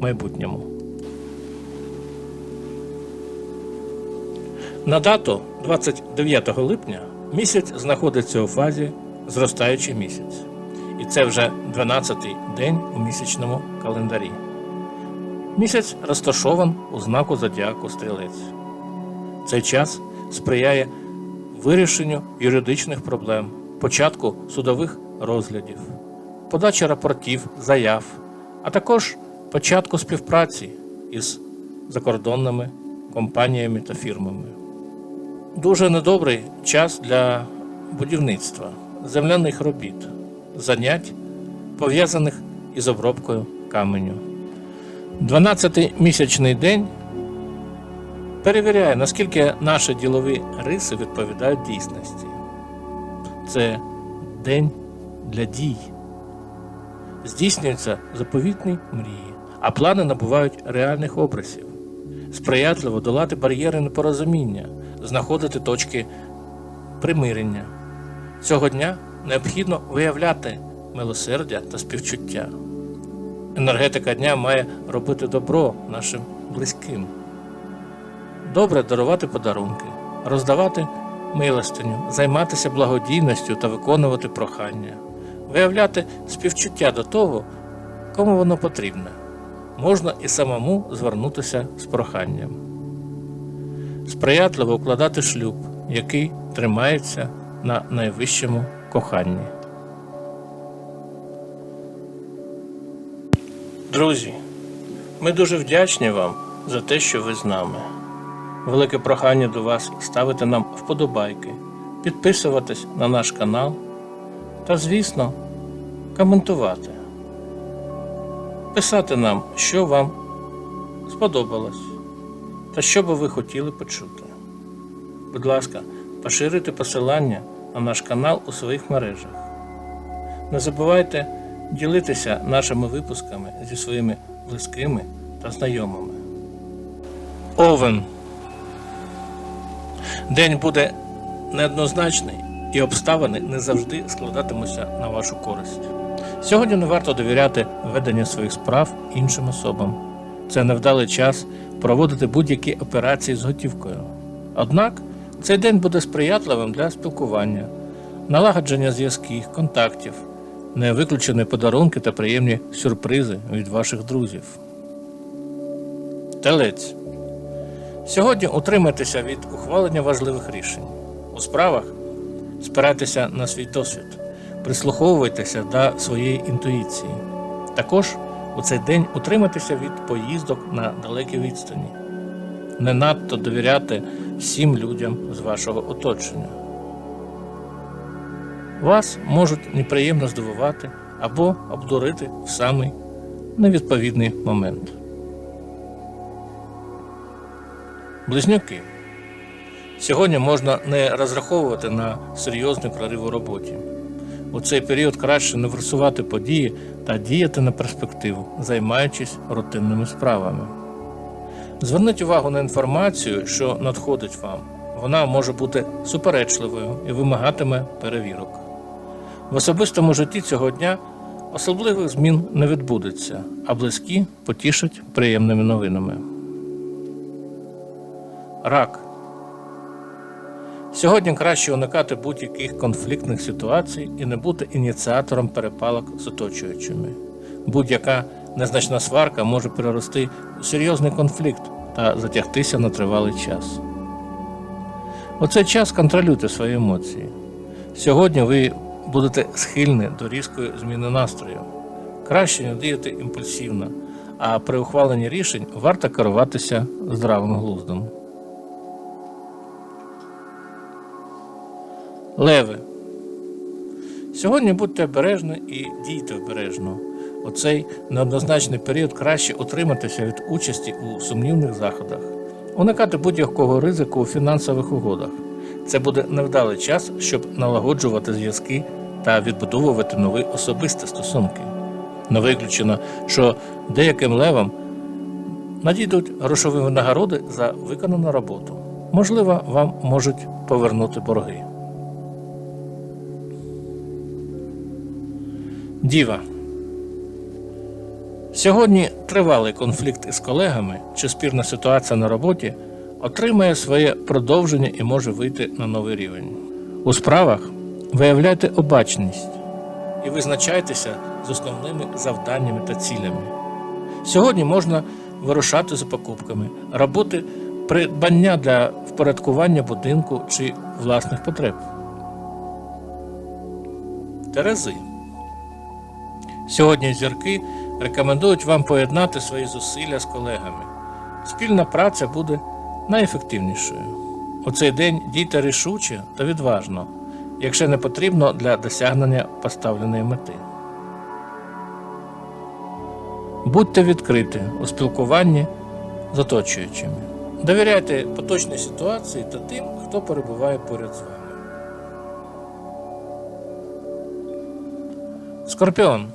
майбутньому. На дату 29 липня місяць знаходиться у фазі зростаючий місяць. І це вже 12-й день у місячному календарі. Місяць розташован у знаку зодіаку стрілець. Цей час сприяє вирішенню юридичних проблем, початку судових розглядів, подачі рапортів, заяв, а також початку співпраці із закордонними компаніями та фірмами. Дуже недобрий час для будівництва, земляних робіт, занять, пов'язаних із обробкою каменю. 12-й місячний день перевіряє, наскільки наші ділові риси відповідають дійсності. Це день для дій. Здійснюються заповітні мрії, а плани набувають реальних образів. Сприятливо долати бар'єри непорозуміння, знаходити точки примирення. Цього дня необхідно виявляти милосердя та співчуття. Енергетика дня має робити добро нашим близьким. Добре дарувати подарунки, роздавати милостиню, займатися благодійністю та виконувати прохання, виявляти співчуття до того, кому воно потрібне. Можна і самому звернутися з проханням. Сприятливо укладати шлюб, який тримається на найвищому коханні. Друзі, ми дуже вдячні вам за те, що ви з нами. Велике прохання до вас ставити нам вподобайки, підписуватись на наш канал та, звісно, коментувати. Писати нам, що вам сподобалось та що би ви хотіли почути. Будь ласка, поширюйте посилання на наш канал у своїх мережах. Не забувайте ділитися нашими випусками зі своїми близькими та знайомими. Овен. День буде неоднозначний і обставини не завжди складатимуться на вашу користь. Сьогодні не варто довіряти ведення своїх справ іншим особам. Це невдалий час проводити будь-які операції з готівкою. Однак цей день буде сприятливим для спілкування, налагодження зв'язків, контактів, не виключені подарунки та приємні сюрпризи від ваших друзів. Телець. Сьогодні утримайтеся від ухвалення важливих рішень. У справах спирайтеся на свій досвід, прислуховуйтеся до своєї інтуїції. Також у цей день утримайтеся від поїздок на далекі відстані. Не надто довіряти всім людям з вашого оточення. Вас можуть неприємно здивувати або обдурити в самий невідповідний момент. Близнюки. Сьогодні можна не розраховувати на серйозний прорив у роботі. У цей період краще не форсувати події та діяти на перспективу, займаючись рутинними справами. Зверніть увагу на інформацію, що надходить вам. Вона може бути суперечливою і вимагатиме перевірок. В особистому житті цього дня особливих змін не відбудеться, а близькі потішать приємними новинами. Рак. Сьогодні краще уникати будь-яких конфліктних ситуацій і не бути ініціатором перепалок з оточуючими. Будь-яка незначна сварка може перерости у серйозний конфлікт та затягтися на тривалий час. У цей час контролюйте свої емоції. Сьогодні ви будете схильні до різкої зміни настрою. Краще не діяти імпульсивно, а при ухваленні рішень варто керуватися здравим глуздом. Леви. Сьогодні будьте обережні і дійте обережно. У цей неоднозначний період краще утриматися від участі у сумнівних заходах, уникати будь-якого ризику у фінансових угодах. Це буде невдалий час, щоб налагоджувати зв'язки та відбудовувати нові особисті стосунки. Не виключено, що деяким левам надійдуть грошові винагороди за виконану роботу. Можливо, вам можуть повернути борги. Діва. Сьогодні тривалий конфлікт із колегами чи спірна ситуація на роботі отримає своє продовження і може вийти на новий рівень. У справах виявляйте обачність і визначайтеся з основними завданнями та цілями. Сьогодні можна вирушати за покупками, робити придбання для впорядкування будинку чи власних потреб. Терези. Сьогодні зірки рекомендують вам поєднати свої зусилля з колегами. Спільна праця буде найефективнішою. У цей день дійте рішуче та відважно, якщо не потрібно для досягнення поставленої мети. Будьте відкриті у спілкуванні з оточуючими. Довіряйте поточній ситуації та тим, хто перебуває поряд з вами. Скорпіон.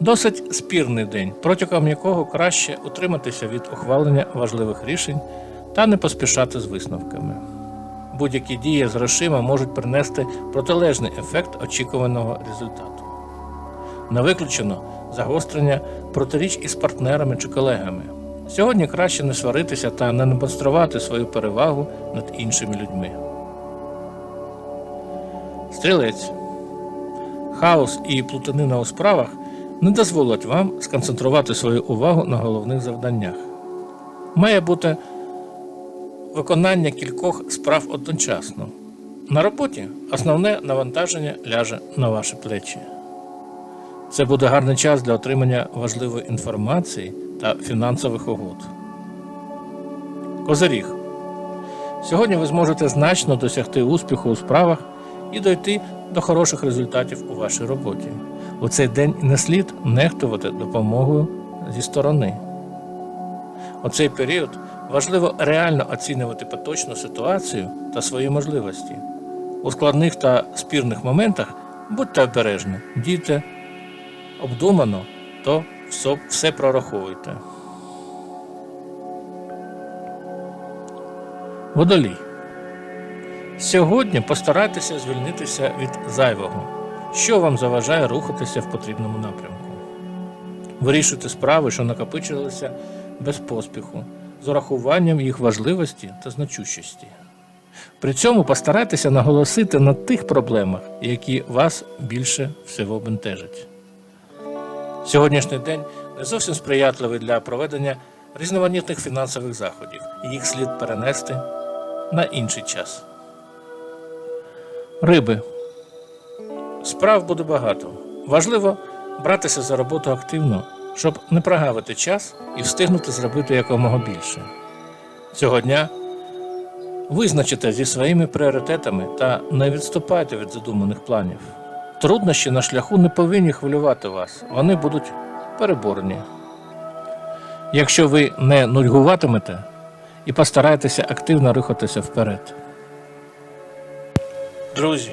Досить спірний день, протягом якого краще утриматися від ухвалення важливих рішень та не поспішати з висновками. Будь-які дії з грошима можуть принести протилежний ефект очікуваного результату. Не виключено загострення протиріч із партнерами чи колегами. Сьогодні краще не сваритися та не демонструвати свою перевагу над іншими людьми. Стрілець. Хаос і плутанина у справах не дозволять вам сконцентрувати свою увагу на головних завданнях. Має бути виконання кількох справ одночасно. На роботі основне навантаження ляже на ваші плечі. Це буде гарний час для отримання важливої інформації та фінансових угод. Козиріг. Сьогодні ви зможете значно досягти успіху у справах і дойти до хороших результатів у вашій роботі. У цей день не слід нехтувати допомогою зі сторони. У цей період важливо реально оцінювати поточну ситуацію та свої можливості. У складних та спірних моментах будьте обережні, дійте обдумано, то все, прораховуйте. Водолій. Сьогодні постарайтеся звільнитися від зайвого, що вам заважає рухатися в потрібному напрямку. Вирішуйте справи, що накопичилися без поспіху, з урахуванням їх важливості та значущості. При цьому постарайтеся наголосити на тих проблемах, які вас більше всього бентежать. Сьогоднішній день не зовсім сприятливий для проведення різноманітних фінансових заходів, їх слід перенести на інший час. Риби. Справ буде багато. Важливо братися за роботу активно, щоб не прогавити час і встигнути зробити якомога більше. Цього дня визначите зі своїми пріоритетами та не відступайте від задуманих планів. Труднощі на шляху не повинні хвилювати вас, вони будуть переборені. Якщо ви не нудьгуватимете і постараєтеся активно рухатися вперед. Друзі,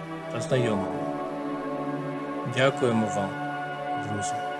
та знайомими. Дякуємо вам, друзі.